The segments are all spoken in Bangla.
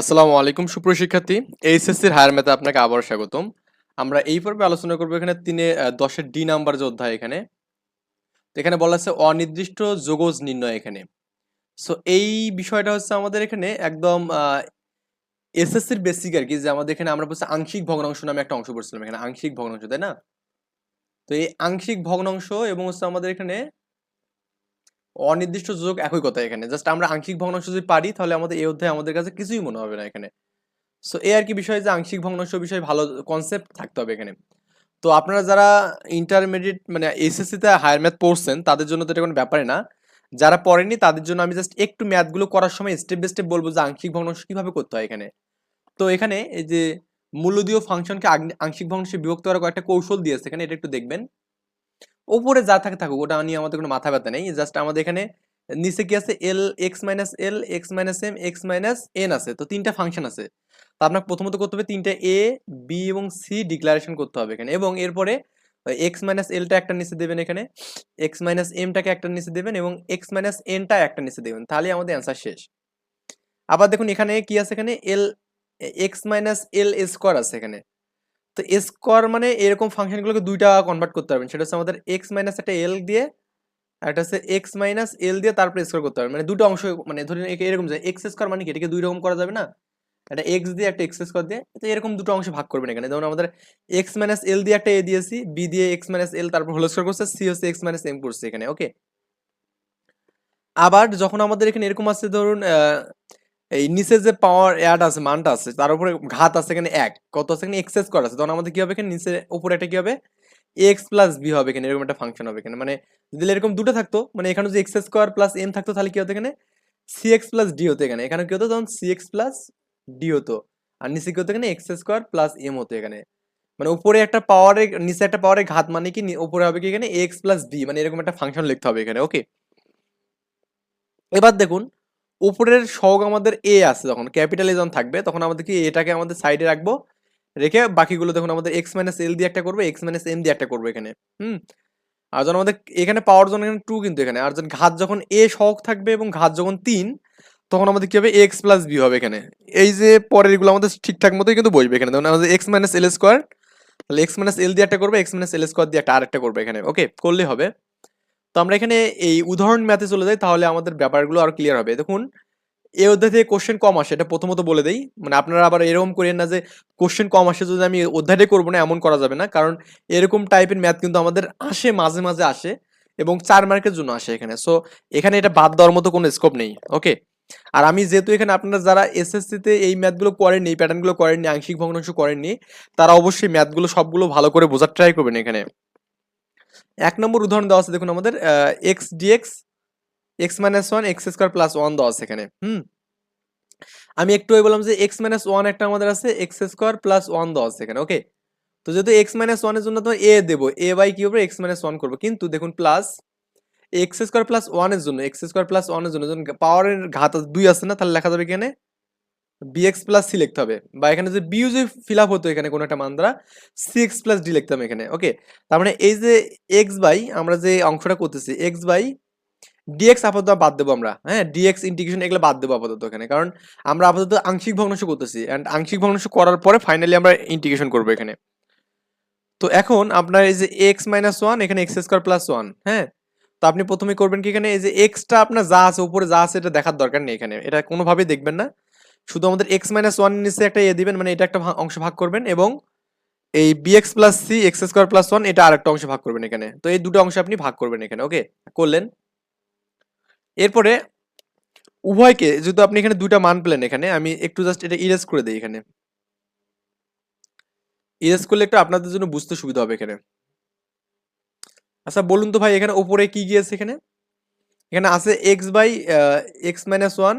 আসসালামু আলাইকুম সুপ্রশিক্ষার্থী এইচএসসির হায়ার ম্যাথে আপনাকে আবার স্বাগতম। আমরা এই পর্বে আলোচনা করব এখানে তিনে দশের ডি নাম্বার যে অধ্যায় এখানে। এখানে বলা আছে অনির্দিষ্ট যোগজ নির্ণয় এখানে। সো এই বিষয়টা হচ্ছে আমাদের এখানে একদম এসএসসির বেসিক আর কি, যে আমাদের এখানে আমরা বলছি আংশিক ভগ্নাংশ নামে একটা অংশ পড়ছিলাম এখানে, আংশিক ভগ্নাংশ, তাই না? তো এই আংশিক ভগ্নাংশ এবং হচ্ছে আমাদের এখানে অনির্দিষ্ট যোগ একই কথা এখানে। জাস্ট আমরা আংশিক ভগ্নাংশ যদি পারি, তাহলে আমাদের এই অধ্যায় আমাদের কাছে কিছুই মনে হবে না এখানে। সো এই আর কি বিষয় যে আংশিক ভগ্নাংশ বিষয়ে ভালো কনসেপ্ট থাকতে হবে এখানে। তো আপনারা যারা ইন্টারমিডিয়েট মানে এসএসসিতে হায়ার ম্যাথ পড়ছেন, তাদের জন্য তো এটা কোনো ব্যাপারে না। যারা পড়েনি তাদের জন্য আমি জাস্ট একটু ম্যাথগুলো করার সময় স্টেপ বাই স্টেপ বলব যে আংশিক ভগ্নাংশ কীভাবে করতে হয় এখানে। তো এখানে এই যে মূলদীয় ফাংশনকে আংশিক ভগ্নাংশে বিভক্ত করার কয়েকটা কৌশল দিয়েছে এখানে, এটা একটু দেখবেন। ওপরে যা থাকে থাকুক, ওটা নিয়ে আমাদের কোনো মাথা ব্যথা নেই। জাস্ট আমাদের এখানে নিচে কি আছে? L X minus L X minus M X minus N আছে। তো তিনটা ফাংশন আছে। তো আপনাকে প্রথমত করতে হবে তিনটা এ বি এবং সি ডিক্লারেশন করতে হবে এখানে। এবং এরপরে এক্স মাইনাস এলটা একটা নিচে দেবেন এখানে। এক্স মাইনাস এমটাকে একটা নিচে দেবেন এবং এক্স মাইনাস এনটা একটা নিচে দেবেন। তাহলে আমাদের অ্যান্সার শেষ। আবার দেখুন এখানে কি আছে এখানে? L X minus L square আছে এখানে। তো স্কোয়ার মানে এরকম ফাংশনগুলোকে দুইটা কনভার্ট করতে পারবেন। সেটা হচ্ছে আমাদের এক্স মাইনাস একটা এল দিয়ে একটা হচ্ছে এক্স মাইনাস এল দিয়ে তারপরে স্কোয়ার করতে পারবেন। মানে দুটো অংশ মানে ধরুন এরকম যায় এক্স স্কোয়ার মানে কি? এটাকে দুই রকম করা যাবে না? একটা এক্স দিয়ে একটা এক্স স্কোয়ার দিয়ে, তো এরকম দুটো অংশে ভাগ করবেন এখানে। যেমন আমাদের এক্স মাইনাস এল দিয়ে একটা এ দিয়েছি বি দিয়ে এক্স মাইনাস এল তারপর হোল স্কোয়ার করছে সি হচ্ছে এক্স মাইনাস এম করছে এখানে ওকে আবার যখন আমাদের এখানে এরকম আছে ধরুন এই নিচে যে পাওয়ার অ্যাড আছে, মানটা আছে, তার উপরে ঘাত আছে এখানে এক, কত আছে এখানে এক্সেস করা আছে, তখন আমাদের কি হবে এখানে? নিচে উপরে একটা কি হবে? এক্স প্লাস বি হবে এখানে, এরকম একটা ফাংশন হবে এখানে। মানে যদি এরকম দুটো থাকতো মানে এখানে যদি এক্স স্কোয়ার প্লাস এম থাকতো, তাহলে কি হতো এখানে? সি এক্স প্লাস ডি হতো এখানে। এখানে কি হতো? তখন সি এক্স প্লাস ডি হতো। আর নিচে কি হতো এখানে? এক্স স্কোয়ার প্লাস এম হতো এখানে। মানে উপরে একটা পাওয়ারের নিচে একটা পাওয়ারের ঘাত মানে কি? উপরে হবে কি এখানে? এক্স প্লাস বি মানে এরকম একটা ফাংশন লিখতে হবে এখানে ওকে এবার দেখুন উপরের সহগ আমাদের এ আছে যখন ক্যাপিটাল যখন থাকবে, তখন আমাদের কি এটাকে আমাদের সাইডে রাখব? রেখে বাকিগুলো দেখুন, আমাদের এক্স মাইনাস এল দিয়ে একটা করব এক্স মাইনাস এম দিয়ে একটা করব এখানে, হুম? আর যখন আমাদের এখানে পাওয়ার জন্য এখানে টু কিন্তু এখানে, আর যখন ঘাত যখন এ সহগ থাকবে এবং ঘাত যখন তিন, তখন আমাদের কি হবে? এক্স প্লাস বি হবে এখানে। এই যে পরের এগুলো আমাদের ঠিকঠাক মতোই কিন্তু বসবে এখানে। তখন আমাদের এক্স মাইনাস এল স্কোয়ার তাহলে এক্স মাইনাস এল দিয়ে একটা করবে এক্স মাইনাস এল স্কোয়ার দিয়ে একটা আরেকটা করবে এখানে ওকে করলে হবে। আমরা এখানে এই উদাহরণ ম্যাথে চলে যাই, তাহলে আমাদের ব্যাপারগুলো আরও ক্লিয়ার হবে। দেখুন এই অধ্যায় থেকে কোশ্চেন কম আসে, এটা প্রথমত বলে দেই। মানে আপনারা আবার এরকম করেন না যে কোশ্চেন কম আসে, যদি আমি অধ্যায়টাই করব না, এমন করা যাবে না। কারণ এরকম টাইপের ম্যাথ কিন্তু আমাদের আসে, মাঝে মাঝে আসে এবং চার মার্কের জন্য আসে এখানে। সো এখানে এটা বাদ দেওয়ার মতো কোনো স্কোপ নেই ওকে আর আমি যেহেতু এখানে আপনারা যারা এসএসসিতে এই ম্যাথগুলো করেননি প্যাটার্নগুলো করেননি, আংশিক ভগ্নাংশ করেননি, তারা অবশ্যই ম্যাথগুলো সবগুলো ভালো করে বোঝার ট্রাই করবেন এখানে। এক নম্বর উদাহরণ দেওয়া আছে, দেখুন আমাদের x d x x minus one x square plus one দেওয়া আছে এখানে, হুম? আমি একটু বললাম যে এক্স মাইনাস ওয়ান একটা আমাদের আছে এক্স স্কোয়ার প্লাস ওয়ান দেওয়া আছে এখানে ওকে তো যেহেতু এক্স মাইনাস ওয়ানের জন্য তো এ দেবো এ বাই কি হবে? এক্স মাইনাস ওয়ান করব, কিন্তু দেখুন প্লাস এক্স স্কোয়ার প্লাস ওয়ানের জন্য এক্স স্কোয়ার প্লাস ওয়ানের জন্য যখন পাওয়ারের ঘাত দুই আছে না, তাহলে লেখা যাবে এখানে? বিএক্স প্লাস সি লিখতে হবে। বা এখানে যে বিউ যদি ফিল আপ হতো এখানে কোনো একটা মান দ্বারা সি এক্স প্লাস ডি লিখতাম এখানে ওকে তার মানে এই যে এক্স বাই আমরা যে অংশটা করতেছি এক্স বাই ডিএক্স আপাতত বাদ দেবো আমরা হ্যাঁ? ডিএক্স ইন্টিগ্রেশন এগুলো বাদ দেবো আপাতত এখানে, কারণ আমরা আপাতত আংশিক ভগ্নাংশ করতেছি অ্যান্ড আংশিক ভগ্নাংশ করার পরে ফাইনালি আমরা ইন্টিগ্রেশন করব এখানে। তো এখন আপনার এই যে এক্স মাইনাস ওয়ান এখানে এক্স স্কোয়ার প্লাস ওয়ান হ্যাঁ? তো আপনি প্রথমে করবেন কি এখানে? এই যে এক্সটা আপনার যা আছে, উপরে যা আছে, এটা দেখার দরকার নেই এখানে, এটা কোনোভাবেই দেখবেন না। শুধু আমাদের এক্স মাইনাস ওয়ান নিচে একটা এ দিবেন মানে এটা একটা অংশ ভাগ করবেন এবং এই b x plus c x square plus one এটা আরেকটা অংশ ভাগ করবেন এখানে। তো এই দুটো অংশ আপনি ভাগ করবেন এখানে ওকে করলেন। এরপরে উভয়কে, যেহেতু আপনি এখানে দুইটা মান পেলেন এখানে, আমি একটু জাস্ট এটা ইরেজ করে দিই এখানে। ইরেজ করলে একটু আপনাদের জন্য বুঝতে সুবিধা হবে এখানে। আচ্ছা বলুন তো ভাই, এখানে উপরে কি গিয়েছে এখানে? এখানে আছে x by x minus one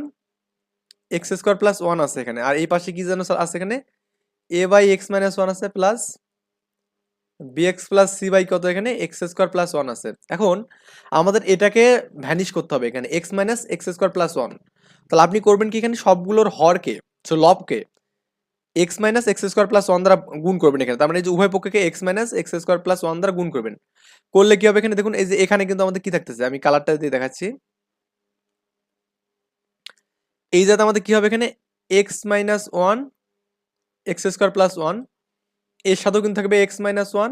x square plus one আছে এখানে। আর এই পাশে কি যেন আছে এখানে? A by x minus one আছে plus b x plus c by কত এখানে? এক্স স্কোয়ার প্লাস ওয়ান আছে। এখন আমাদের এটাকে ভ্যানিশ করতে হবে এখানে, x minus x square plus one. তাহলে আপনি করবেন কি এখানে? সবগুলোর হরকে, so লবকে x minus x square plus one দ্বারা গুণ করবেন এখানে। তার মানে যে উভয় পক্ষকে x minus x square plus one দ্বারা গুণ করবেন। করলে কি হবে এখানে? দেখুন, এই যে এখানে কিন্তু আমাদের কি থাকতেছে? আমি কালারটা দিয়ে দেখাচ্ছি। এই যাতে আমাদের কি হবে এখানে? X minus one x square plus ওয়ানের সাথেও কিন্তু থাকবে x minus one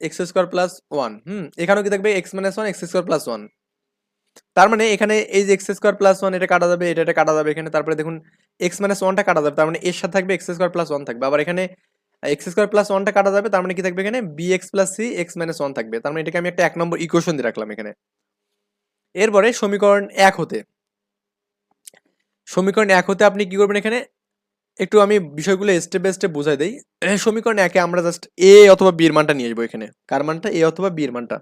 x square plus one হুম, এখানেও কি থাকবে? X minus one x square plus one তার মানে এখানে এই যে এক্স স্কোয়ার প্লাস ওয়ান এটা কাটা যাবে, এটা এটা কাটা যাবে এখানে, তারপরে দেখুন এক্স মাইনাস ওয়ানটা কাটা যাবে, তার মানে এর সাথে থাকবে এক্স স্কোয়ার প্লাস ওয়ান থাকবে। আবার এখানে এক্স স্কোয়ার প্লাস ওয়ানটা কাটা যাবে, তার মানে কি থাকবে এখানে? B x plus c x minus one থাকবে। তার মানে এটাকে আমি একটা এক নম্বর ইকুয়েশন দিয়ে রাখলাম এখানে। এরপরে সমীকরণ এক হতে সমীকরণ এক হতে আপনি কি করবেন এখানে? একটু আমি বিষয়গুলো স্টেপ বাই স্টেপ বোঝাই দিই। সমীকরণ একে আমরা জাস্ট এ অথবা বি এর মানটা নিয়ে আসব এখানে। কার মানটা? এ অথবা বি এর মানটা।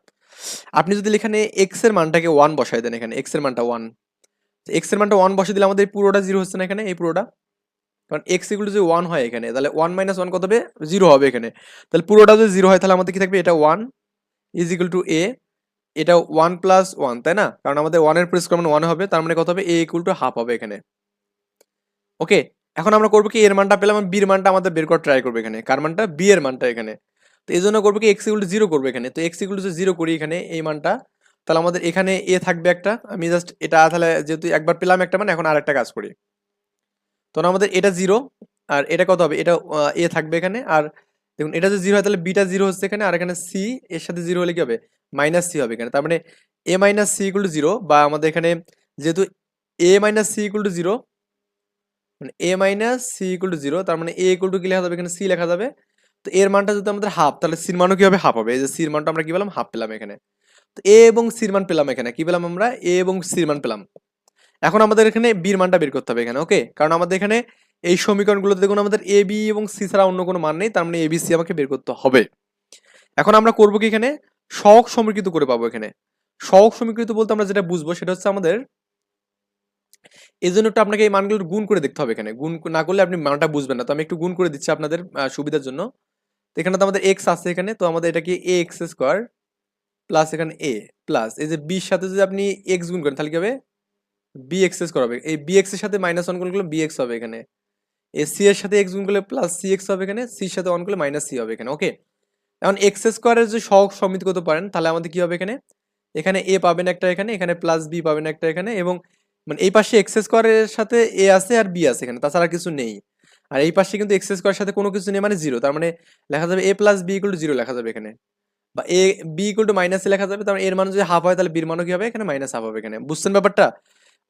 আপনি যদি এখানে এক্সের মানটাকে ওয়ান বসাই দেন এখানে এক্সের মানটা ওয়ান এক্সের মানটা ওয়ান বসে দিলে আমাদের পুরোটা জিরো হচ্ছে না এখানে, এই পুরোটা? কারণ এক্স এগুলো যদি ওয়ান হয় এখানে। তাহলে ওয়ান মাইনাস ওয়ান কত হবে? জিরো হবে এখানে। তাহলে পুরোটা যদি জিরো হয়, তাহলে আমাদের কি থাকবে? এটা one is equal to a এটা ওয়ান প্লাস ওয়ান তাই না? কারণ আমাদের ওয়ানের প্রেস মানে ওয়ান হবে, তার মানে কত হবে? এ ইকুয়াল টু হাফ হবে এখানে। ওকে, এখন আমরা করব কি, এর মানটা পেলাম বির মানটা আমাদের বের করার ট্রাই করব এখানে। কার মানটা? বি এর মানটা এখানে। তো এই জন্য করব কি এক্স ইকুয়াল টু জিরো করব এখানে। তো এক্স ইকুয়াল টু জিরো করি এখানে এই মানটা। তাহলে আমাদের এখানে এ থাকবে একটা। আমি জাস্ট এটা তাহলে যেহেতু একবার পেলাম একটা মানে এখন আর একটা কাজ করি। তখন আমাদের এটা জিরো আর এটা কত হবে? এটা এ থাকবে এখানে। আর দেখুন, এটা যদি জিরো হয় তাহলে বিটা জিরো হচ্ছে এখানে, আর এখানে সি এর সাথে জিরো হলে কি হবে? মাইনাস সি হবে এখানে। তার মানে a minus c equal to zero বা আমাদের এখানে যেহেতু a minus c equal to zero মানে a minus c equal to zero তার মানে এ ইকুয়াল টু কি লেখা যাবে? এখানে সি লেখা যাবে। তো এর মানটা যদি আমাদের হাফ তাহলে সির মানও কি হবে হাফ হবে? এই যে সির মানটা আমরা কি পেলাম? হাফ পেলাম এখানে। তো এ এবং সির মান পেলাম এখানে। কি পেলাম আমরা? এ এবং সির মান পেলাম। এখন আমাদের এখানে বির মানটা বের করতে হবে এখানে ওকে কারণ আমাদের এখানে এই সমীকরণগুলোতে দেখুন, আমাদের এ বি এবং সি ছাড়া অন্য কোনো মান নেই, তার মানে এ বি সি আমাকে বের করতে হবে। এখন আমরা করব কি এখানে? সহগ সমীকৃত করে পাবো এখানে। সহগ সমীকৃত বলতে আমরা যেটা বুঝব, সেটা হচ্ছে আমাদের এই জন্য একটু আপনাকে এই মানগুলোর গুণ করে দেখতে হবে এখানে। গুণ না করলে আপনি মানটা বুঝবেন না। তো আমি একটু গুণ করে দিচ্ছি আপনাদের সুবিধার জন্য। তো এখানে তো আমাদের এক্স আছে এখানে, তো আমাদের এটা কি এ এক্স স্কোয়ার প্লাস এখানে এ প্লাস এই যে বির সাথে যদি আপনি এক্স গুণ করেন, তাহলে কি হবে? বি এক্স এস করাবে এই বি এক্সের সাথে মাইনাস ওয়ান করলে বি এক্স হবে এখানে। এ সি এর সাথে এক্স গুণ করলে প্লাস সি এক্স হবে এখানে সির সাথে ওয়ান করলে মাইনাস সি হবে এখানে ওকে এখন এক্স স্কোয়ারের যদি সহগ সমিত করতে পারেন? তাহলে আমাদের কি হবে এখানে? এখানে এ পাবেন একটা এখানে এখানে প্লাস বি পাবেন একটা এখানে এবং মানে এই পাশে এক্স স্কোয়ারের সাথে এ আছে আর বি আছে এখানে, তাছাড়া কিছু নেই। আর এই পাশে কিন্তু এক্স স্কোয়ারের সাথে কোনো কিছু নেই মানে জিরো তার মানে লেখা যাবে a plus b equal to zero লেখা যাবে এখানে। বা a b equal to minus লেখা যাবে, তার মানে এর মান যদি হাফ হয় তাহলে বির মানও কি হবে এখানে? মাইনাস হাফ হবে এখানে। বুঝছেন ব্যাপারটা?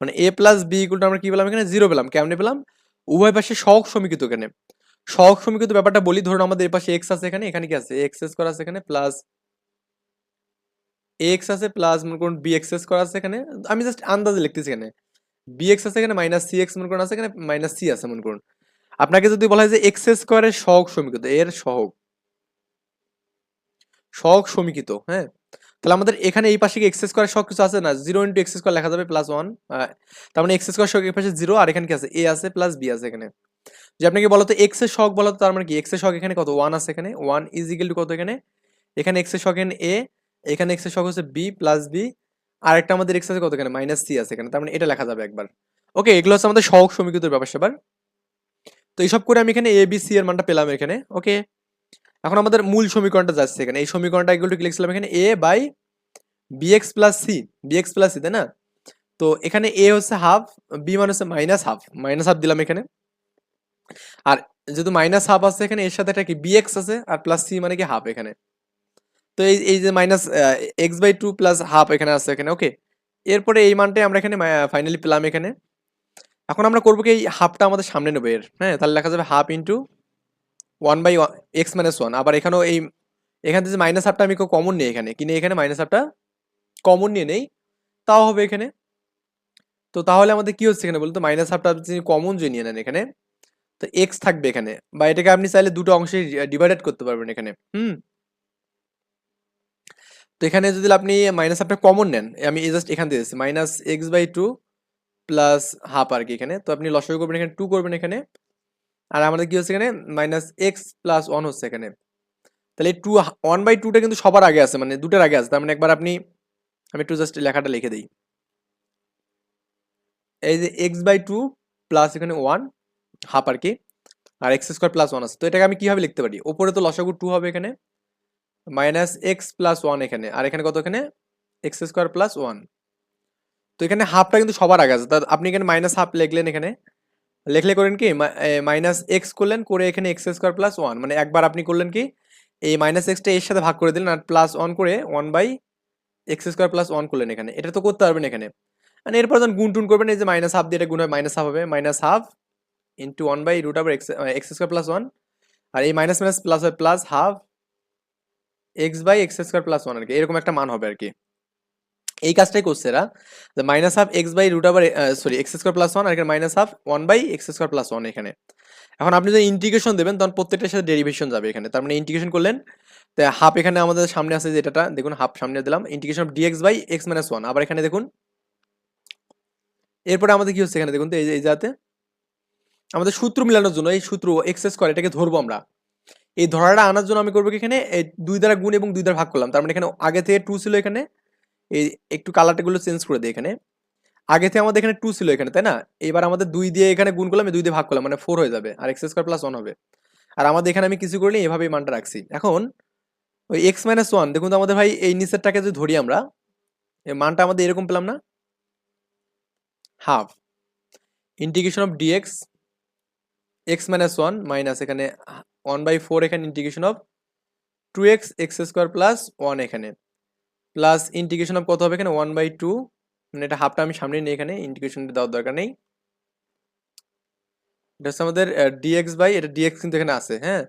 মানে a plus b equal to আমরা কি পেলাম এখানে? জিরো পেলাম। কেমনে পেলাম? উভয় পাশে সহগ সমীকৃত এখানে। সহগ সমীকৃত ব্যাপারটা বলি, ধরুন আমাদের এই পাশে এক্স আছে এখানে এখানে কি আছে? এক্স স্কোয়ার আছে এখানে প্লাস এক্স আছে প্লাস মনে করুন বি এক্স স্কোয়ার আছে এখানে। আমি জাস্ট আন্দাজে লিখতেছি এখানে। বি এক্স আছে এখানে মাইনাস সি এক্স মনে করুন, আছে এখানে মাইনাস সি আছে মনে করুন। আপনাকে যদি বলা হয় যে এক্স স্কোয়ারের সহগ সমীকৃত, এর সহগ সহগ সমীকৃত হ্যাঁ? তাহলে আমাদের এখানে এই পাশে এক্স স্কোয়ার সব কিছু আছে না? জিরো ইন্টু এক্স স্কোয়ার লেখা যাবে প্লাস ওয়ান তার মানে এক্স স্কোয়ার এই পাশে জিরো আর এখানে কি আছে? এ আছে প্লাস বি আছে এখানে। যে আপনাকে বলতো এক্সের শখ বলতো তার মানে কি? এক্সের শখ এখানে কত? ওয়ান আছে এখানে। ওয়ান ইজ ইকুয়াল টু কত এখানে? এখানে এক্সের শখ এখানে এ এখানে এক্সের শখ হচ্ছে বি প্লাস বি আর একটা আমাদের এক্স আছে কত এখানে মাইনাস সি আছে এখানে, তার মানে এটা লেখা যাবে একবার। ওকে এগুলো হচ্ছে আমাদের সহক সমীকৃত ব্যাপার সেবার। তো এইসব করে আমি এখানে এ বি সি এর মানটা পেলাম এখানে ওকে এখন আমাদের মূল সমীকরণটা যাচ্ছে এখানে। এই সমীকরণটা এগুলো কি লিখছিলাম এখানে? A by b x plus c b x plus c তাই না? তো এখানে এ হচ্ছে হাফ বি মানে হচ্ছে মাইনাস হাফ মাইনাস হাফ দিলাম এখানে। আর যেহেতু মাইনাস হাফ আছে এখানে, এর সাথে একটা কি? বিএক্স আছে, আর প্লাস সি মানে কি? হাফ এখানে। তো এই এই যে minus x by two plus half এখানে আছে এখানে ওকে এরপরে এই মানটাই আমরা এখানে ফাইনালি পেলাম এখানে। এখন আমরা করব কি, এই হাফটা আমাদের সামনে নেব এর হ্যাঁ? তাহলে লেখা যাবে half into one by x minus one আবার এখানেও এই, এখান থেকে মাইনাস হাফটা আমি কমন নিই এখানে কিনে এখানে? মাইনাস হাফটা কমন নিয়ে নেই। তাও হবে এখানে। তো তাহলে আমাদের কি হচ্ছে এখানে বলতো মাইনাস হাফটা আপনি কমন যদি নিয়ে নেন এখানে, তো এক্স থাকবে এখানে। বা এটাকে আপনি চাইলে দুটো অংশে ডিভাইডেড করতে পারবেন এখানে, হুম? তো এখানে যদি আপনি মাইনাস হাফটা কমন নেন আমি জাস্ট এখান দিয়ে minus x by two plus half আর কি এখানে। তো আপনি লসই করবেন এখানে টু করবেন এখানে, আর আমাদের কি হচ্ছে এখানে? মাইনাস এক্স প্লাস ওয়ান হচ্ছে এখানে। তাহলে টু ওয়ান বাই টুটা কিন্তু সবার আগে আছে মানে দুটার আগে আছে, তার মানে একবার আপনি, আমি একটু জাস্ট লেখাটা লিখে দিই। এই যে এক্স বাই টু প্লাস এখানে ওয়ান হাফ আর কি, আর এক্স স্কোয়ার প্লাস ওয়ান আছে। তো এটাকে আমি কীভাবে লিখতে পারি? ওপরে তো লসাগু টু হবে এখানে। মাইনাস এক্স প্লাস ওয়ান এখানে। আর এখানে কত এখানে? এক্স স্কোয়ার প্লাস ওয়ান তো এখানে হাফটা কিন্তু সবার আগে আছে। তা আপনি এখানে মাইনাস হাফ লিখলেন এখানে। লেখলে করেন কি? মাইনাস এক্স করলেন, করে এখানে এক্স স্কোয়ার প্লাস ওয়ান মানে একবার আপনি করলেন কি? এই মাইনাস এক্সটা এর সাথে ভাগ করে দিলেন আর প্লাস ওয়ান করে one by x square plus one করলেন এখানে। এটা তো করতে পারবেন এখানে। মানে এরপর যখন গুণ টুন করবেন, এই যে মাইনাস হাফ দিয়ে এটা গুণ হয় মাইনাস হাফ হবে। Minus half into one by root আবার x x square plus one আর এই মাইনাস মাইনাস প্লাস হয় plus half x by x square plus one আর কি এরকম একটা মান হবে আর কি এই কাজটাই করছে এরা। যে minus half x by root আবার sorry x square plus one আর এখানে minus half one by x square plus one এখানে। এখন আপনি যদি ইন্টিগ্রেশন দেবেন, তখন প্রত্যেকটার সাথে ডেরিভেশন যাবে এখানে। তার মানে ইন্টিগ্রেশন করলেন, তো হাফ এখানে আমাদের সামনে আছে যেটা দেখুন হাফ সামনে দিলাম integration of d x by x minus one আবার এখানে দেখুন, এরপরে আমাদের কি হচ্ছে এখানে দেখুন তো, এই যাতে আমাদের সূত্র মিলানোর জন্য এই সূত্র এক্স স্কোয়ার এটাকে ধরবো আমরা। এই ধরাটা আনার জন্য আমি করব এখানে? দুই দ্বারা গুণ এবং দুই দ্বারা ভাগ করলাম। তার মানে এখানে আগে থেকে টু ছিল এখানে। এই একটু কালারটাগুলো চেঞ্জ করে দিই এখানে। আগে থেকে আমাদের এখানে টু ছিল এখানে, তাই না? এবার আমাদের দুই দিয়ে এখানে গুণ করলাম দুই দিয়ে ভাগ করলাম মানে ফোর হয়ে যাবে। আর এক্স স্কোয়ার প্লাস ওয়ান হবে। আর আমাদের এখানে আমি কিছু করিনি, এভাবেই মানটা রাখছি। এখন, ওই এক্স মাইনাস ওয়ান দেখুন তো আমাদের ভাই, এই নিচেরটাকে যদি ধরি আমরা মানটা আমাদের এরকম পেলাম না? Half integration of d x x minus one minus এখানে ওয়ান বাই ফোর এখানে integration of two x x square plus one এখানে। প্লাস ইন্টিগ্রেশন অফ কত হবে এখানে? ওয়ান বাই টু মানে এটা হাফটা আমি সামনে নিই এখানে ইন্টিগ্রেশনটা দেওয়ার দরকার নেই। এটা হচ্ছে আমাদের ডিএক্স বাই এটা ডিএক্স কিন্তু এখানে আছে হ্যাঁ?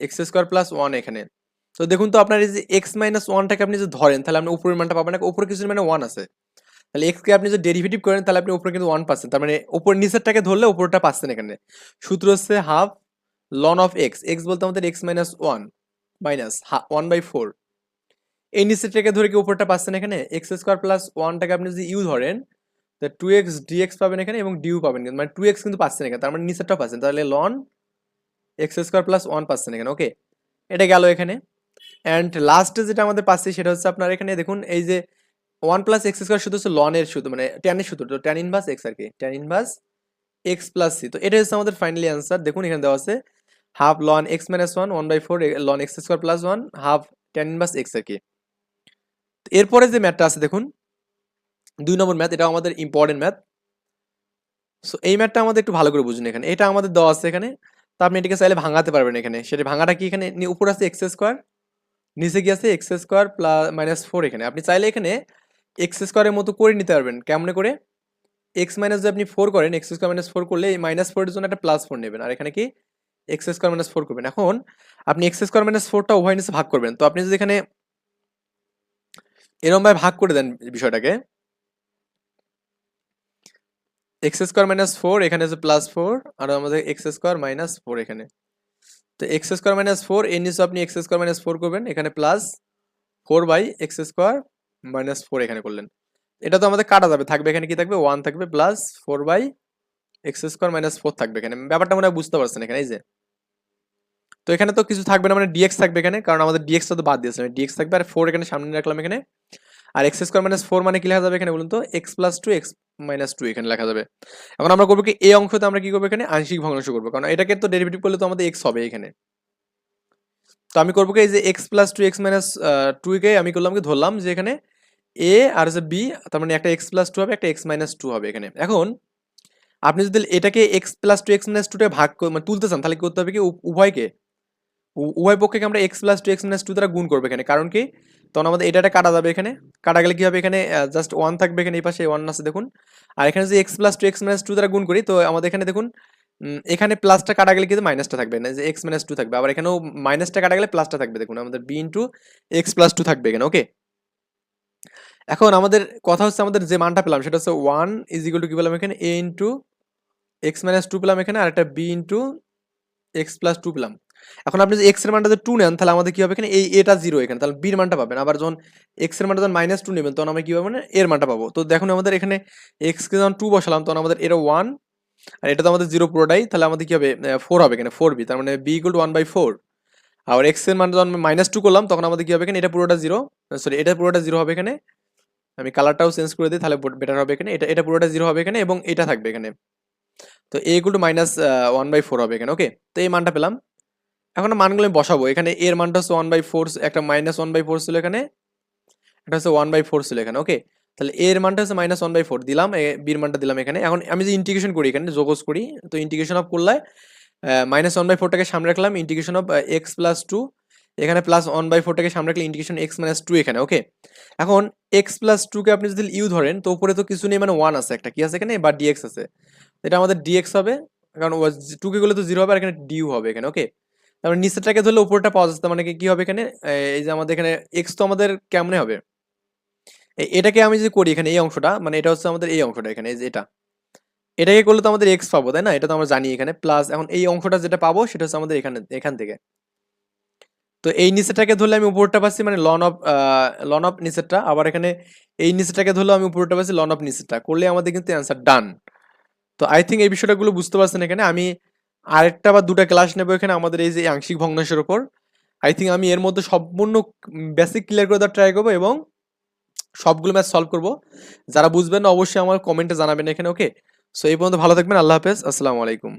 এক্স স্কোয়ার প্লাস ওয়ান এখানে। তো দেখুন তো আপনার এই যে এক্স মাইনাস ওয়ানটাকে আপনি যদি ধরেন, তাহলে আপনি উপরের মানটা পাবেন না, উপরে কিছু মানে ওয়ান আছে। তাহলে এক্সকে আপনি যদি ডেরিভেটিভ করেন, তাহলে আপনি উপরে কিন্তু ওয়ান পাচ্ছেন। তার মানে উপর নিচেরটাকে ধরলে উপরটা পাচ্ছেন এখানে। সূত্র হচ্ছে half ln of x x বলতে আমাদের x minus one minus one by four এই নিচেরটাকে ধরে কি উপরটা পাচ্ছেন এখানে? এক্স স্কোয়ার প্লাস ওয়ানটাকে আপনি যদি ইউ ধরেন, তো টু এক্স ডিএক্স পাবেন এখানে এবং ডিউ পাবেন কিন্তু মানে টু এক্স কিন্তু পাচ্ছেন এখানে, তার মানে নিচেরটাও পাচ্ছেন। তাহলে ln x square plus one পাচ্ছেন এখানে ওকে এটা গেল এখানে। অ্যান্ড লাস্টে যেটা আমাদের পাচ্ছি সেটা হচ্ছে আপনার এখানে দেখুন, এই যে ওয়ান প্লাস এক্স স্কোয়ার শুধু হচ্ছে লনের সূত্র মানে ট্যানের সূত্র, তো ট্যান ইনভার্স এক্স আর কি tan inverse x plus c তো এটা হচ্ছে আমাদের ফাইনালি অ্যান্সার দেখুন এখানে দেওয়া আছে half ln x minus one one by four ln x square plus one half tan inverse x আর কি? এরপরে যে ম্যাথটা আছে, দেখুন, দুই নম্বর ম্যাথ এটা আমাদের ইম্পর্টেন্ট ম্যাথ সো এই ম্যাথটা আমাদের একটু ভালো করে বুঝুন এখানে। এটা আমাদের দেওয়া আছে এখানে। তো আপনি এটাকে চাইলে ভাঙাতে পারবেন এখানে। সেটা ভাঙাটা কি এখানে? উপর আছে এক্স স্কোয়ার নিচে কি আছে x square plus minus four এখানে। আপনি চাইলে এখানে এক্স স্কোয়ারের মতো করে নিতে পারবেন। কেমন করে? এক্স মাইনাস যদি আপনি ফোর করেন এক্স স্কোয়ার মাইনাস ফোর করলে এই মাইনাস ফোরের জন্য একটা প্লাস ফোর নেবেন। আর এখানে কি? এক্স স্কোয়ার মাইনাস ফোর করবেন। এখন আপনি এক্স স্কোয়ার মাইনাস ফোরটা উভয় নিচে ভাগ করবেন। তো আপনি যদি এখানে এরমভাবে ভাগ করে দেন বিষয়টাকে এক্স স্কোয়ার মাইনাস ফোর এখানে আছে প্লাস ফোর আর আমাদের এক্স স্কোয়ার মাইনাস ফোর এখানে। তো এক্স স্কোয়ার মাইনাস ফোর এর নিচে আপনি এক্স স্কোয়ার মাইনাস ফোর করবেন, এখানে plus four by x square minus four এখানে করলেন। এটা তো আমাদের কাটা যাবে, থাকবে এখানে কি থাকবে? ওয়ান থাকবে plus four by x square minus four থাকবে এখানে। ব্যাপারটা মনে হয় বুঝতে পারছেন এখানে, এই যে। তো এখানে তো কিছু থাকবে না মানে ডিএক্স থাকবে এখানে, কারণ আমাদের ডিএক্সটা তো বাদ দিয়েছিলাম ডিএক্স থাকবে আর ফোর এখানে সামনে রাখলাম এখানে। আর এক্স স্কোয়ার মাইনাস ফোর মানে কি লেখা যাবে এখানে বলুন তো? X plus two x minus two এখানে লেখা যাবে। এখন আমরা করব কি এই অংশতে আমরা কি করব এখানে? আংশিক ভগ্নাংশ করব। কারণ এটাকে তো ডেরিভেটিভ করলে তো আমাদের এক্স হবে এখানে। তো আমি করব কি, এই যে x plus two x minus টুকে আমি করলাম কি, ধরলাম যে এখানে এ আর হচ্ছে বি তার মানে একটা এক্স প্লাস টু হবে, একটা এক্স মাইনাস টু হবে এখানে। এখন আপনি যদি এটাকে x plus two x minus টুটা ভাগ মানে তুলতে চান, তাহলে কি করতে হবে কি, উভয়কে উভয় পক্ষকে আমরা x plus two x minus two দ্বারা গুণ করব এখানে? কারণ কি? তখন আমাদের এটা কাটা যাবে এখানে। কাটা গেলে কি হবে এখানে? জাস্ট ওয়ান থাকবে এখানে এই পাশে ওয়ান আছে দেখুন। আর এখানে যদি x plus two x minus two দ্বারা গুণ করি, তো আমাদের এখানে দেখুন এখানে প্লাসটা কাটা গেলে কিন্তু মাইনাসটা থাকবে। না যে এক্স মাইনাস টু থাকবে। আবার এখানেও মাইনাসটা কাটা গেলে প্লাসটা থাকবে। দেখুন, আমাদের b into x plus two থাকবে এখানে ওকে এখন আমাদের কথা হচ্ছে, আমাদের যে মানটা পেলাম, সেটা হচ্ছে ওয়ান ইজ ইকুয়াল টু কি পেলাম এখানে? A into x minus two পেলাম এখানে, আর একটা b into x plus two পেলাম। এখন আপনি যদি এক্সের মানটা যদি টু নেন, তাহলে আমাদের কি হবে এখানে? এই এটা জিরো এখানে, তাহলে বির মানটা পাবেন। আবার যখন এক্সের মানটা যখন মাইনাস টু নেবেন, তখন আমরা কি পাবো? না এর মানটা পাবো। তো দেখুন আমাদের এখানে এক্স কে যখন টু বসালাম, তখন আমাদের এটা ওয়ান আর এটা তো আমাদের জিরো পুরোটাই, তাহলে আমাদের কি হবে? ফোর হবে এখানে ফোর বি তার মানে b equal to one by four আর এক্সের মান যখন মাইনাস টু করলাম, তখন আমাদের কি হবে এখানে? এটা পুরোটা জিরো সরি এটা পুরোটা জিরো হবে এখানে। আমি কালারটাও চেঞ্জ করে দিই, তাহলে বেটার হবে এখানে। এটা এটা পুরোটা জিরো হবে এখানে এবং এটা থাকবে এখানে। তো a equal to minus one by four হবে এখানে ওকে তো এই মানটা পেলাম। এখন মানগুলো আমি বসাবো। এখানে এর মানটা হচ্ছে ওয়ান বাই ফোর একটা মাইনাস ওয়ান বাই ফোর ছিল এখানে, এটা হচ্ছে ওয়ান বাই ফোর ছিল এখানে ওকে তাহলে এর মানটা হচ্ছে মাইনাস ওয়ান বাই ফোর দিলাম বির মানটা দিলাম এখানে। এখন আমি যে ইন্টিগ্রেশন করি এখানে যোগজ করি, তো ইন্টিগ্রেশন অফ করলে মাইনাস ওয়ান বাই ফোরটাকে সামনে রাখলাম integration of x plus two এখানে প্লাস ওয়ান বাই ফোরটাকে সামনে রাখলে ইন্টিগ্রেশন এক্স মাইনাস টু এখানে ওকে এখন এক্স প্লাস টুকে আপনি যদি ইউ ধরেন, তো উপরে তো কিছু নেই মানে ওয়ান আছে একটা, কি আছে এখানে? বা ডিএক্স আছে। এটা আমাদের ডিএক্স হবে, কারণ টুকে গেলে তো জিরো হবে, আর এখানে ডিউ হবে এখানে ওকে তারপরে নিচেরটাকে ধরলে উপরটা পাওয়া যাচ্ছে মানে কি হবে এখানে? এই যে আমাদের এখানে এক্স তো আমাদের কেমনে হবে? এটাকে আমি যদি করি এখানে এই অংশটা মানে এটা হচ্ছে আমাদের এই অংশটা এখানে, এই যে এটা। এটাকে করলে তো আমাদের এক্স পাবো, তাই না? এটা তো আমরা জানি এখানে প্লাস এখন এই অংশটা যেটা পাবো, সেটা হচ্ছে আমাদের এখানে, এখান থেকে। তো এই নিচেরটাকে ধরলে আমি উপরটা পাচ্ছি মানে লন অফ লন অফ নিচেরটা, আবার এখানে এই নিচেরটাকে ধরলে আমি উপরটা পাচ্ছি লন অফ নিচেরটা, করলে আমাদের কিন্তু অ্যান্সার ডান তো আই থিঙ্ক এই বিষয়টাগুলো বুঝতে পারছেন এখানে, আমি আরেকটা বা দুটা ক্লাস নেব এখানে, আমাদের এই যে আংশিক ভগ্নাংশের ওপর আই থিঙ্ক আমি এর মধ্যে সম্পূর্ণ বেসিক ক্লিয়ার করে দেওয়ার ট্রাই করব এবং সবগুলো ম্যাথ সলভ করব। যারা বুঝবেন অবশ্যই আমার কমেন্টে জানাবেন এখানে ওকে সো এই পর্যন্ত ভালো থাকবেন, আল্লাহ হাফেজ, আসসালামু আলাইকুম।